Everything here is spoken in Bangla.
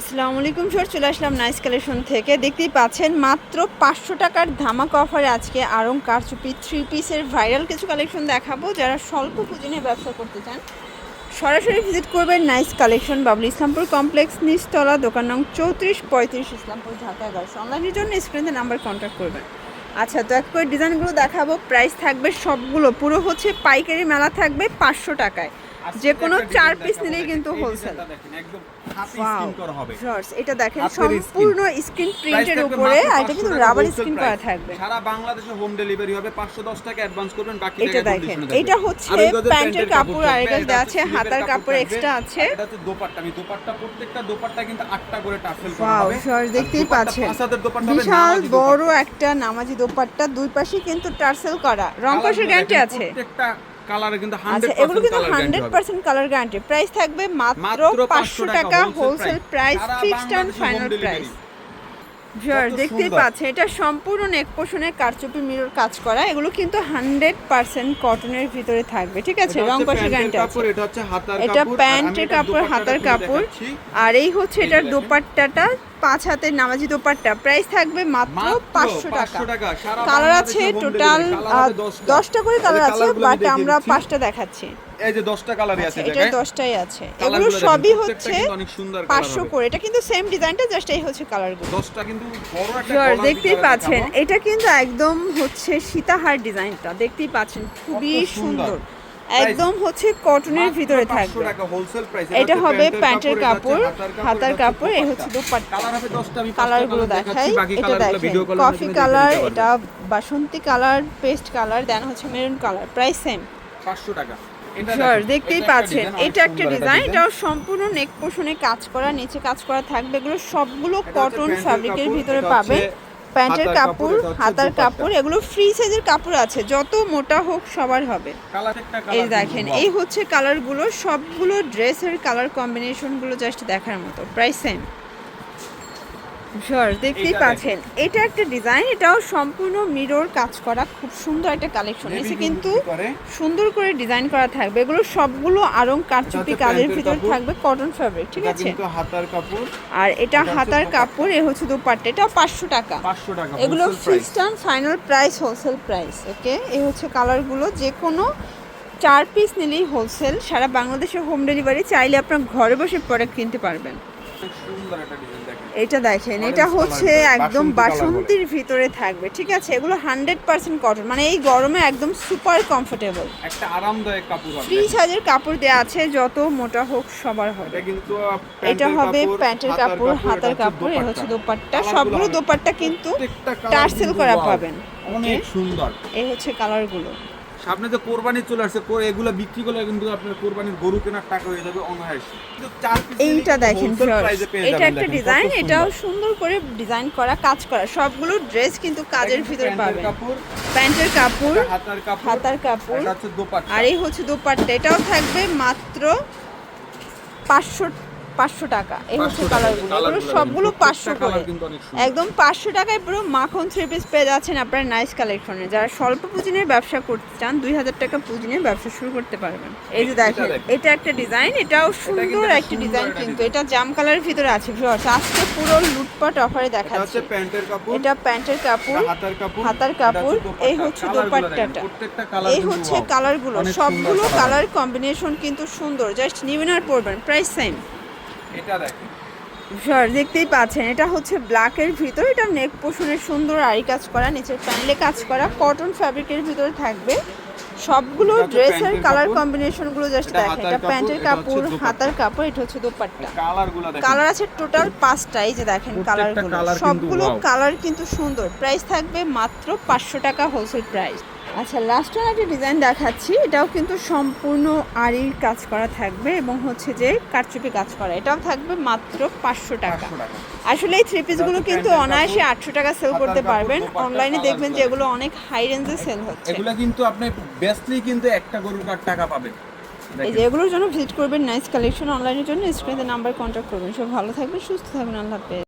আসসালামু আলাইকুম স্যার চলে আসলাম নাইস কালেকশন থেকে। দেখতেই পাচ্ছেন, মাত্র পাঁচশো টাকার ধামাকা অফারে আজকে আরং কারচুপি থ্রি পিসের ভাইরাল কিছু কালেকশন দেখাবো। যারা স্বল্প পুঁজি নিয়ে ব্যবসা করতে চান, সরাসরি ভিজিট করবেন nice collection Babul Islampur complex নিচতলা, দোকান নং চৌত্রিশ, পঁয়ত্রিশ, ইসলামপুর, ঢাকা, এগারোশো। অনলাইনের জন্য স্ক্রিনে নাম্বার কন্ট্যাক্ট করবেন। আচ্ছা তো এক করে ডিজাইনগুলো দেখাবো। প্রাইস থাকবে সবগুলো। পুরো হচ্ছে পাইকারি মেলা থাকবে পাঁচশো টাকায়। যে কোনো চার পিস নিলেই কিন্তু হোলসেল এটা দেখেন সম্পূর্ণ স্ক্রিন প্রিন্টের উপরে আর এটা কিন্তু রাবার স্ক্রিন করা থাকবে। সারা বাংলাদেশে হোম ডেলিভারি হবে 510 টাকা অ্যাডভান্স করবেন বাকি এটা দেখেন এটা হচ্ছে প্যান্টের কাপড় আর এটা আছে হাতার কাপড় এক্সট্রা আছে। এটা হচ্ছে দোপাট্টা। আমি দোপাট্টা প্রত্যেকটা দোপাট্টা কিন্তু আটটা করে করা হবে। দেখতেই পাচ্ছেন। বিশাল বড় একটা নামাজি দোপাট্টা দুই পাশে কিন্তু টার্সেল করা। রং কষের গ্যারান্টি আছে। প্রত্যেকটা কালারে কিন্তু 100% আচ্ছা এগুলো কিন্তু colour guarantee হান্ড্রেড হবে। পার্সেন্ট কালার গ্যারান্টি প্রাইস থাকবে মাত্র মাত্র পাঁচশো টাকা wholesale price fixed and final price. Viewer দেখতেই। পাচ্ছেন এটা সম্পূর্ণ নেক পোষণে কারচুপি মিরর কাজ করা। এগুলো কিন্তু হান্ড্রেড পার্সেন্ট কটনের ভিতরে থাকবে ঠিক আছে? রং প্যান্টের গ্যারান্টি আছে। কাপড়, এটা হাতার কাপড়, আর প্যান্টের কাপড় হাতার কাপড়। আর এই হচ্ছে এটার দোপাট্টাটা পাঁচ হাতের নামাজি দোপাট্টা। প্রাইস থাকবে মাত্র পাঁচশো টাকা। 500 টাকা। সারা কালার আছে টোটাল। দশটা করে কালার আছে বাট আমরা পাঁচটা দেখাচ্ছি। এই যে 10টা কালারই আছে আচ্ছা, এটা জায়গায়। দশটাই আছে। এগুলো সবই হচ্ছে অনেক সুন্দর কালার পাঁচশো হবে। করে। এটা কিন্তু সেম ডিজাইনটা জাস্ট এই হচ্ছে কালারগুলো 10টা কিন্তু বড় একটা দেখতেই পাচ্ছেন এটা কিন্তু একদম হচ্ছে সীতাহার ডিজাইনটা দেখতেই পাচ্ছেন খুবই সুন্দর। একদম হচ্ছে কটনের ভিতরে 500 থাকবে। এটা হবে প্যান্টের কাপড় হাতার কাপড় এই হচ্ছে দোপাট্টা। কালার হবে 10টা আমি কালারগুলো কালার দেখাই এটা দেখেন। কফি কালার এটা বাসন্তী কালার পেস্ট কালার দেন হচ্ছে মেরুন কালার প্রাইস সেম 500 টাকা। শিওর দেখতেই পাচ্ছেন। এটা একটা ডিজাইন এটাও সম্পূর্ণ নেক পোষণে কাজ করা নিচে কাজ করা থাকবে। এগুলো সবগুলো কটন ফ্যাব্রিকের ভিতরে পাবেন। প্যান্টের কাপড়, হাতার কাপড় এগুলো ফ্রি সাইজের কাপড় আছে। যত মোটা হোক সবার হবে। এই দেখেন এই। হচ্ছে কালারগুলো সবগুলো ড্রেসের কালার কম্বিনেশনগুলো জাস্ট দেখার মতো। প্রাইস সেম শিওর দেখতেই পাচ্ছেন এটা একটা ডিজাইন এটাও সম্পূর্ণ মিরর কাজ করা খুব সুন্দর একটা কালেকশন এসে কিন্তু সুন্দর করে ডিজাইন করা থাকবে। এগুলো সবগুলো আরং কারচুপি কাজের ভিতর থাকবে কটন ফ্যাব্রিক ঠিক আছে? কিন্তু হাতার কাপড় আর এটা এটা হাতার কাপড় এ হচ্ছে দুপাট্টা এটাও পাঁচশো টাকা। 500 টাকা এগুলো fixed and final price wholesale price okay এই হচ্ছে কালারগুলো যে কোনো চার পিস নিলেই হোলসেল সারা বাংলাদেশে হোম ডেলিভারি চাইলে আপনার ঘরে বসে প্রোডাক্ট কিনতে পারবেন। এটা দেখেন এটা হচ্ছে একদম বাসন্তীর ভিতরে থাকবে ঠিক আছে? এগুলো হান্ড্রেড পার্সেন্ট কটন মানে এই গরমে একদম সুপার কমফোর্টেবল একটা আরামদায়ক কাপড় ফ্রি সাইজের কাপড় দেওয়া আছে যত মোটা হোক সবার হবে। এটা এটা প্যান্টের হবে কাপড়, প্যান্টের হাতার কাপড় হাতার এটা কাপড় এ হচ্ছে দোপাট্টা। সবগুলো দোপাট্টা কিন্তু টার্সেল করা পাবেন। অনেক সুন্দর। এই হচ্ছে কালারগুলো সামনে যে কোরবানি চলে আসছে এগুলো বিক্রি করলে কিন্তু আপনার কোরবানির গরু কেনার টাকা হয়ে যাবে অনায়াসে। এইটা দেখেন এটা একটা ডিজাইন এটাও সুন্দর। করে ডিজাইন করা কাজ করা সবগুলো ড্রেস কিন্তু কাজের ভিতরে পাবেন। প্যান্টের কাপড়, প্যান্টের কাপড় এটা হাতার কাপড় আর এই হচ্ছে দোপাট্টা এটাও থাকবে মাত্র পাঁচশো পাঁচশো টাকা। এই হচ্ছে 500 টাকা, কালারগুলো এগুলো সবগুলো পাঁচশো করে। একদম পাঁচশো টাকায় পুরো মাখন থ্রি পিস পেয়ে যাচ্ছেন আপনার নাইস কালেকশনে যারা স্বল্প পুঁজি নিয়ে ব্যবসা করতে চান দুই হাজার টাকা পুঁজি নিয়ে ব্যবসা শুরু করতে পারবেন। এই যে দেখেন। এটা একটা ডিজাইন এটাও সুন্দর একটা ডিজাইন কিন্তু। এটা জাম কালারের ভিতরে আছে ভিউয়ার্স। আজকে পুরো লুটপাট অফারে দেখাচ্ছে। এটা প্যান্টের কাপড় হাতার কাপড়। এই হচ্ছে দোপাট্টাটা। এই হচ্ছে কালারগুলো সবগুলো কালার কম্বিনেশন কিন্তু সুন্দর। জাস্ট নিবেন আর পরবেন। প্রাইস সেম এটা দেখেন। দেখতেই পাচ্ছেন এটা হচ্ছে ব্ল্যাকের ভিতর এটা নেক পোষণের সুন্দর আরি কাজ করা নিচের প্যানেলে কাজ করা কটন ফ্যাব্রিকের ভিতরে থাকবে। সবগুলো ড্রেসের কালার কম্বিনেশনগুলো জাস্ট দেখেন এটা প্যান্টের কাপড় হাতার কাপড় এটা হচ্ছে দোপাট্টা। কালার আছে টোটাল পাঁচটা এই যে দেখেন কালারগুলো। colour কিন্তু সবগুলো কালার কিন্তু সুন্দর। প্রাইস থাকবে মাত্র পাঁচশো টাকা হোলসেল প্রাইস। আচ্ছা লাস্ট ওয়ান একটা ডিজাইন দেখাচ্ছি। এটাও কিন্তু সম্পূর্ণ আরির কাজ করা থাকবে এবং হচ্ছে যে কারচুপি কাজ করা। এটাও থাকবে মাত্র পাঁচশো টাকা। আসলে এই থ্রি পিসগুলো কিন্তু অনায়াসে আটশো টাকা সেল করতে পারবেন। অনলাইনে দেখবেন যে এগুলো অনেক হাই রেঞ্জে সেল হচ্ছে। এগুলো কিন্তু আপনি বেস্টলি কিন্তু একটা গরুর কার টাকা পাবেন। এই যে এগুলোর জন্য ভিজিট করবেন নাইস কালেকশন অনলাইনের জন্য। স্ক্রিনে নাম্বার কন্ট্যাক্ট করবেন। সব ভালো থাকবেন সুস্থ থাকবেন। আল্লাহ হাফেজ।